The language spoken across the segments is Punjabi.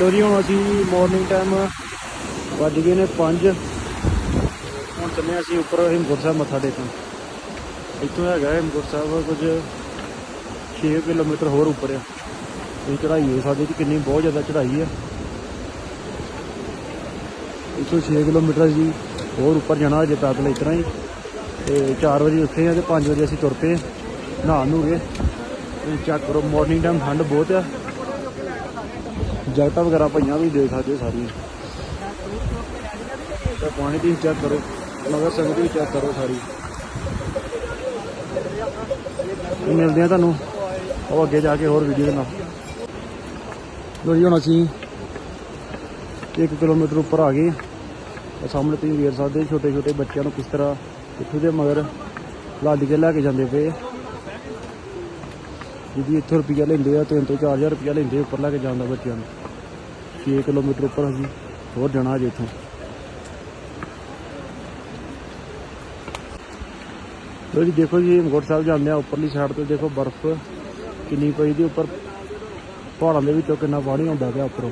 ਲੋ ਜੀ, ਹੁਣ ਅਸੀਂ ਮਾਰਨਿੰਗ ਟਾਈਮ ਵੱਜ ਗਏ ਨੇ 5 ਹੁਣ ਚੱਲੇ ਅਸੀਂ ਉੱਪਰ ਹਿਮਕੁੰਟ ਸਾਹਿਬ ਮੱਥਾ ਟੇਕਣ। ਇੱਥੋਂ ਹੈਗਾ ਹਿਮਕੁੰਟ ਸਾਹਿਬ ਕੁਝ 6 ਕਿਲੋਮੀਟਰ ਹੋਰ ਉੱਪਰ ਆ। ਇਹ ਚੜਾਈ ਹੈ ਸਾਡੇ ਚ ਕਿੰਨੀ ਬਹੁਤ ਜ਼ਿਆਦਾ ਚੜਾਈ ਆ। ਇੱਥੋਂ 6 ਕਿਲੋਮੀਟਰ ਜੀ ਹੋਰ ਉੱਪਰ ਜਾਣਾ ਅਜੇ ਪੈਦਲ ਇਸ ਤਰ੍ਹਾਂ ਹੀ। ਤੇ 4 ਵਜੇ ਉੱਠੇ ਆ ਤੇ 5 ਵਜੇ ਅਸੀਂ ਤੁਰ ਪਏ ਨਹਾ ਨੂੰ ਗਏ ਤੇ ਚੈੱਕ ਕਰੋ ਮਾਰਨਿੰਗ ਟਾਈਮ ਠੰਡ ਬਹੁਤ ਆ। ਜੈਕਟਾਂ ਵਗੈਰਾ ਪਈਆਂ ਵੀ ਦੇਖ ਸਕਦੇ ਹੋ ਸਾਰੀਆਂ। ਤੇ ਪਾਣੀ ਦੀ ਚੈੱਕ ਕਰੋ, ਮਗਰ ਸੰਗਤ ਵੀ ਚੈੱਕ ਕਰੋ ਸਾਰੀ। ਮਿਲਦੇ ਆ ਤੁਹਾਨੂੰ। ਉਹ ਅੱਗੇ ਜਾ ਕੇ ਹੋਰ ਵੀਡੀਓ ਦੇ ਨਾਲ। ਲੋ ਜੀ, ਹੁਣ ਅਸੀਂ 1 ਕਿਲੋਮੀਟਰ ਉੱਪਰ ਆ ਗਏ। ਉਹ ਸਾਹਮਣੇ ਤੁਸੀਂ ਵੇਖ ਸਕਦੇ ਛੋਟੇ ਛੋਟੇ ਬੱਚਿਆਂ ਨੂੰ ਕਿਸ ਤਰ੍ਹਾਂ ਇੱਥੋਂ ਦੇ ਮਗਰ ਲੱਦ ਕੇ ਲੈ ਕੇ ਜਾਂਦੇ ਪਏ। ਆ। ਜਿਹਦੀ ਇੱਥੋਂ ਰੁਪਈਆ ਲੈਂਦੇ ਆ 3 ਤੋਂ 4000 ਰੁਪਈਆ ਲੈਂਦੇ ਉੱਪਰ ਲੈ ਕੇ ਜਾਂਦਾ ਬੱਚਿਆਂ ਨੂੰ। 6 ਕਿਲੋਮੀਟਰ ਉੱਪਰ ਅਸੀਂ ਹੋਰ ਜਾਣਾ ਅਜੇ ਇੱਥੋਂ। ਲੋ ਜੀ, ਦੇਖੋ ਜੀ, ਹੇਮਕੋਟ ਸਾਹਿਬ ਜਾਂਦੇ ਆ, ਉੱਪਰਲੀ ਸਾਈਡ ਤੇ ਦੇਖੋ ਬਰਫ਼ ਕਿੰਨੀ ਪਈ ਦੀ, ਉੱਪਰ ਪਹਾੜਾਂ ਦੇ ਵਿੱਚੋਂ ਕਿੰਨਾ ਪਾਣੀ ਆਉਂਦਾ ਪਿਆ ਉੱਪਰੋਂ।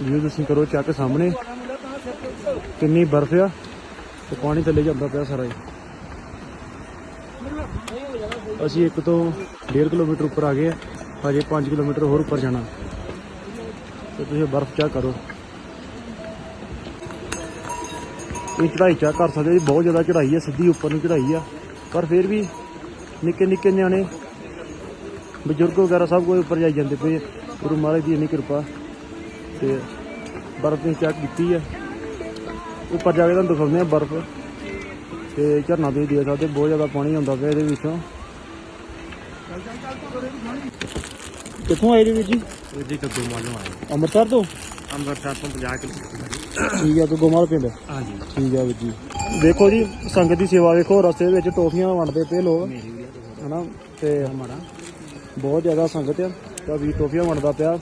ਵੀਊ ਤੁਸੀਂ ਕਰੋ ਚੱਕ ਸਾਹਮਣੇ, ਕਿੰਨੀ ਬਰਫ਼ ਆ, ਤੇ ਪਾਣੀ ਥੱਲੇ ਜਾਂਦਾ ਪਿਆ ਸਾਰਾ ਅਸੀਂ ਇੱਕ ਤੋਂ 1.5 ਕਿਲੋਮੀਟਰ ਉੱਪਰ ਆ ਗਏ ਆ। ਹਜੇ 5 ਕਿਲੋਮੀਟਰ ਹੋਰ ਉੱਪਰ ਜਾਣਾ। ਤੇ ਤੁਸੀਂ ਬਰਫ਼ ਚੈੱਕ ਕਰੋ। ਇਹ ਚੜਾਈ ਚੈੱਕ ਕਰ ਸਕਦੇ ਜੀ ਬਹੁਤ ਜ਼ਿਆਦਾ ਚੜਾਈ ਆ ਸਿੱਧੀ ਉੱਪਰ ਨੂੰ ਚੜਾਈ ਆ। ਪਰ ਫਿਰ ਵੀ ਨਿੱਕੇ ਨਿੱਕੇ ਨਿਆਣੇ, ਬਜ਼ੁਰਗ ਵਗੈਰਾ ਸਭ ਕੋਈ ਉੱਪਰ ਜਾਈ ਜਾਂਦੇ ਪਏ ਗੁਰੂ ਮਹਾਰਾਜ ਦੀ ਇੰਨੀ ਕਿਰਪਾ ਤੇ ਬਰਫ਼ ਦੀ ਚੈੱਕ ਕੀਤੀ ਆ। ਉੱਪਰ ਜਾ ਕੇ ਤੁਹਾਨੂੰ ਦਿਖਾਉਂਦੇ ਆ ਬਰਫ਼। ਤੇ ਝਰਨਾ ਤੁਸੀਂ ਦੇਖ ਸਕਦੇ ਬਹੁਤ ਜ਼ਿਆਦਾ ਪਾਣੀ ਆਉਂਦਾ ਪਿਆ ਇਹਦੇ ਵਿੱਚੋਂ। ਕਿੱਥੋਂ ਆਏ ਜੀ ਵੀਰ ਜੀ? ਜੀ ਕੱਦੂ ਮਾਲੂਮ ਆਇਆ ਅੰਮ੍ਰਿਤਸਰ ਤੋਂ? ਅੰਮ੍ਰਿਤਸਰ ਤੋਂ 50 ਕਿਲੋਮੀਟਰ ਠੀਕ ਆ ਗੋਮਾਲ ਪਿੰਡ? ਹਾਂਜੀ। ਠੀਕ ਆ ਵੀਰ ਜੀ। ਦੇਖੋ ਜੀ ਸੰਗਤ ਦੀ ਸੇਵਾ ਵੇਖੋ ਰਸਤੇ ਵਿੱਚ ਟੋਫੀਆਂ ਵੰਡਦੇ ਪਏ ਲੋਕ। ਹਨਾ? ਤੇ ਹਮਾਰਾ ਬਹੁਤ ਜ਼ਿਆਦਾ ਸੰਗਤ ਆ। ਤਾਂ ਵੀ ਟੋਫੀਆਂ ਵੰਡਦਾ ਪਿਆ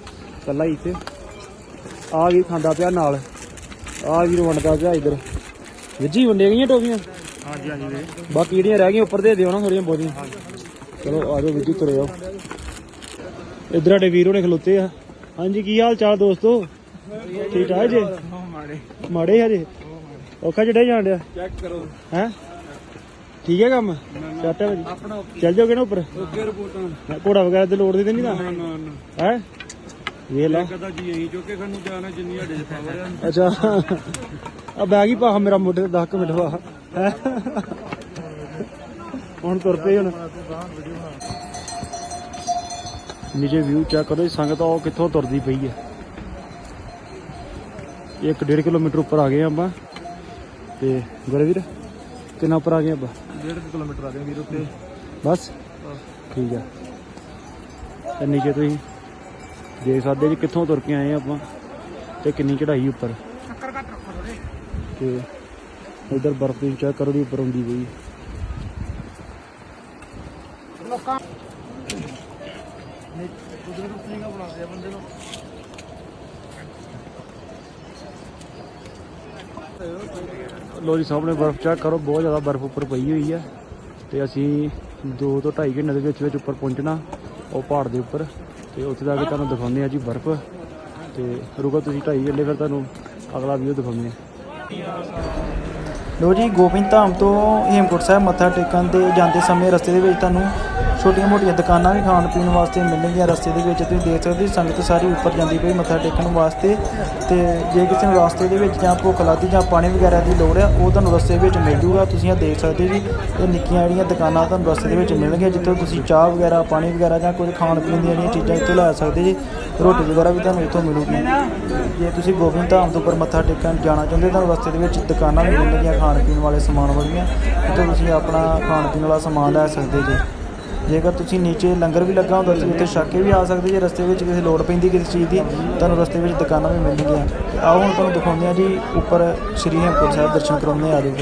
ਕੱਲਾ ਹੀ ਇੱਥੇ। ਆ ਵੀ ਖਾਂਦਾ ਪਿਆ ਨਾਲ। ਆ ਵੀ ਵੰਡਦਾ ਪਿਆ ਇਧਰ। ਵਿੱਜੀ ਵੰਡੇ ਗਈਆਂ ਟੋਫੀਆਂ? ਹਾਂਜੀ ਹਾਂਜੀ ਬਾਕੀ ਜਿਹੜੀਆਂ ਰਹਿ ਗਈਆਂ ਉੱਪਰ ਦੇ ਦਿਓ ਨਾ ਥੋੜੀਆਂ ਬਹੁਤੀਆਂ। ਚਲੋ ਆ ਜਾਓ ਵਿੱਜੀ ਤੁਰੇ ਆਓ। ਇਧਰ ਸਾਡੇ ਵੀਰੋ ਨੇ ਖਲੋਤੇ ਆ। ਹਾਂਜੀ ਕੀ ਹਾਲ ਚਾਲ ਦੋਸਤੋ? ਠੀਕ ਠਾਕ ਜੀ? ਮਾੜੇ ਮਾੜੇ ਹਜੇ। ਔਖਾ ਚੜੇ ਜਾਣ ਡਿਆ। ਚੈੱਕ ਕਰੋ। ਹੈ? ਠੀਕ ਹੈ ਕੰਮ? ਸੱਟ ਹੈ ਭਾਜੀ ਚੱਲ ਜਾਓਗੇ ਨਾ ਉੱਪਰ? ਓਕੇ ਰਿਪੋਰਟਾਂ ਘੋੜਾ ਵਗੈਰਾ ਤੇ ਲੋੜ ਦੀ ਤੇ ਨਹੀਂ ਨਾ? ਨਾ ਨਾ ਨਾ। ਹੈ? ਵੇਖ ਲਾ। ਕਦਾ ਜੀ ਇਹੀ ਚੁੱਕੇ ਖੰਨੂ ਜਾਣਾ ਜਿੰਨੀ ਸਾਡੇ ਚ ਪਾਵਰ ਅੱਛਾ। ਆ ਬੈਗ ਹੀ ਪਾ ਮੇਰਾ ਮੋਢੇ ਤੇ 10 ਮਿੰਟ ਵਾ ਹੈਂ? ਹੁਣ ਤੁਰ ਪਏ ਹੁਣ। ਨੀਚੇ ਵਿਊ ਚੈੱਕ ਕਰੋ ਜੀ, ਸੰਗਤ ਉਹ ਕਿੱਥੋਂ ਤੁਰਦੀ ਪਈ ਹੈ। ਇੱਕ ਡੇਢ ਕਿਲੋਮੀਟਰ ਉੱਪਰ ਆ ਗਏ ਹਾਂ ਆਪਾਂ। ਤੇ ਗੁਰਵੀਰ ਕਿੰਨਾ ਉੱਪਰ ਆ ਗਏ ਆਪਾਂ? 1.5 ਕਿਲੋਮੀਟਰ ਆ ਗਏ ਵੀਰ ਉੱਤੇ। ਬਸ? ਠੀਕ ਆ। ਤੇ ਨੀਚੇ ਤੁਸੀਂ ਦੇਖ ਸਕਦੇ ਜੀ ਕਿੱਥੋਂ ਤੁਰ ਕੇ ਆਏ ਆ ਆਪਾਂ ਤੇ ਕਿੰਨੀ ਚੜ੍ਹਾਈ ਉੱਪਰ। ਤੇ ਇਧਰ ਬਰਫ਼ ਦੀ ਚੈੱਕ ਕਰੋ ਦੀ ਉੱਪਰ ਹੁੰਦੀ ਪਈ ਲੋ ਜੀ ਸਾਹਮਣੇ ਬਰਫ਼ ਚੈੱਕ ਕਰੋ ਬਹੁਤ ਜ਼ਿਆਦਾ ਬਰਫ਼ ਉੱਪਰ ਪਈ ਹੋਈ ਆ ਤੇ ਅਸੀਂ 2 ਤੋਂ 2.5 ਘੰਟੇ ਦੇ ਵਿੱਚ ਵਿੱਚ ਉੱਪਰ ਪਹੁੰਚਣਾ ਉਹ ਪਹਾੜ ਦੇ ਉੱਪਰ ਤੇ ਉੱਥੇ ਜਾ ਕੇ ਤੁਹਾਨੂੰ ਦਿਖਾਉਂਦੇ ਆ ਜੀ ਬਰਫ਼ ਤੇ ਰੁਕੋ ਤੁਸੀਂ 2.5 ਘੰਟੇ ਫਿਰ ਤੁਹਾਨੂੰ ਅਗਲਾ ਵੀਡੀਓ ਦਿਖਾਉਂਦੇ ਆ ਲੋ ਜੀ ਗੋਬਿੰਦ ਧਾਮ ਤੋਂ ਹੇਮਕੁੰਟ ਸਾਹਿਬ ਮੱਥਾ ਟੇਕਣ ਦੇ ਜਾਂਦੇ ਸਮੇਂ ਰਸਤੇ ਦੇ ਵਿੱਚ ਤੁਹਾਨੂੰ ਛੋਟੀਆਂ-ਮੋਟੀਆਂ ਦੁਕਾਨਾਂ ਵੀ ਖਾਣ ਪੀਣ ਵਾਸਤੇ ਮਿਲਣਗੀਆਂ। ਰਸਤੇ ਦੇ ਵਿੱਚ ਤੁਸੀਂ ਦੇਖ ਸਕਦੇ ਹੋ ਸੰਗਤ ਸਾਰੀ ਉੱਪਰ ਜਾਂਦੀ ਪਈ ਮੱਥਾ ਟੇਕਣ ਵਾਸਤੇ। ਤੇ ਜੇ ਕਿਸੇ ਨੂੰ ਰਸਤੇ ਦੇ ਵਿੱਚ ਜਾਂ ਭੁੱਖ ਲੱਗਦੀ ਜਾਂ ਪਾਣੀ ਵਗੈਰਾ ਦੀ ਲੋੜ ਹੈ ਉਹ ਤੁਹਾਨੂੰ ਰਸਤੇ ਵਿੱਚ ਮਿਲ ਜੂਗਾ। ਤੁਸੀਂ ਇਹ ਦੇਖ ਸਕਦੇ ਜੀ, ਇਹ ਨਿੱਕੀਆਂ ਜਿਹੜੀਆਂ ਦੁਕਾਨਾਂ ਤੁਹਾਨੂੰ ਰਸਤੇ ਦੇ ਵਿੱਚ ਮਿਲਣਗੀਆਂ, ਜਿੱਥੋਂ ਤੁਸੀਂ ਚਾਹ ਵਗੈਰਾ, ਪਾਣੀ ਵਗੈਰਾ ਜਾਂ ਕੁਝ ਖਾਣ ਪੀਣ ਦੀਆਂ ਜਿਹੜੀਆਂ ਚੀਜ਼ਾਂ ਇੱਥੋਂ ਲੈ ਸਕਦੇ ਜੀ। ਰੋਟੀ ਵਗੈਰਾ ਵੀ ਤੁਹਾਨੂੰ ਇੱਥੋਂ ਮਿਲੂਗੀ। ਜੇ ਤੁਸੀਂ ਗੋਬਿੰਦ ਧਾਮ ਤੋਂ ਉੱਪਰ ਮੱਥਾ ਟੇਕਣ ਜਾਣਾ ਚਾਹੁੰਦੇ ਤਾਂ ਰਸਤੇ ਦੇ ਵਿੱਚ ਦੁਕਾਨਾਂ ਵੀ ਮਿਲਣਗੀਆਂ, ਖਾਣ ਪੀਣ ਵਾਲੇ ਸਮਾਨ ਵਾਲੀਆਂ ਜਿੱਥੋਂ ਤੁਸੀਂ ਆਪਣਾ ਖਾਣ ਪੀਣ ਵਾਲਾ ਸਮਾਨ ਲੈ ਸਕਦੇ ਜੀ। ਜੇਕਰ ਤੁਸੀਂ ਨੀਚੇ ਲੰਗਰ ਵੀ ਲੱਗਾ ਹੁੰਦਾ, ਤੁਸੀਂ ਉੱਥੇ ਛੱਕ ਕੇ ਵੀ ਆ ਸਕਦੇ ਜੇ ਰਸਤੇ ਵਿੱਚ ਕਿਸੇ ਲੋੜ ਪੈਂਦੀ ਕਿਸੇ ਚੀਜ਼ ਦੀ, ਤੁਹਾਨੂੰ ਰਸਤੇ ਵਿੱਚ ਦੁਕਾਨਾਂ ਵੀ ਮਿਲਣਗੀਆਂ। ਤੇ ਆਓ ਹੁਣ ਤੁਹਾਨੂੰ ਦਿਖਾਉਂਦੇ ਆ ਜੀ, ਉੱਪਰ ਸ਼੍ਰੀ ਹੇਮਕੁੰਟ ਸਾਹਿਬ ਦਰਸ਼ਨ ਕਰਾਉਂਦੇ ਆ ਜਾਓ।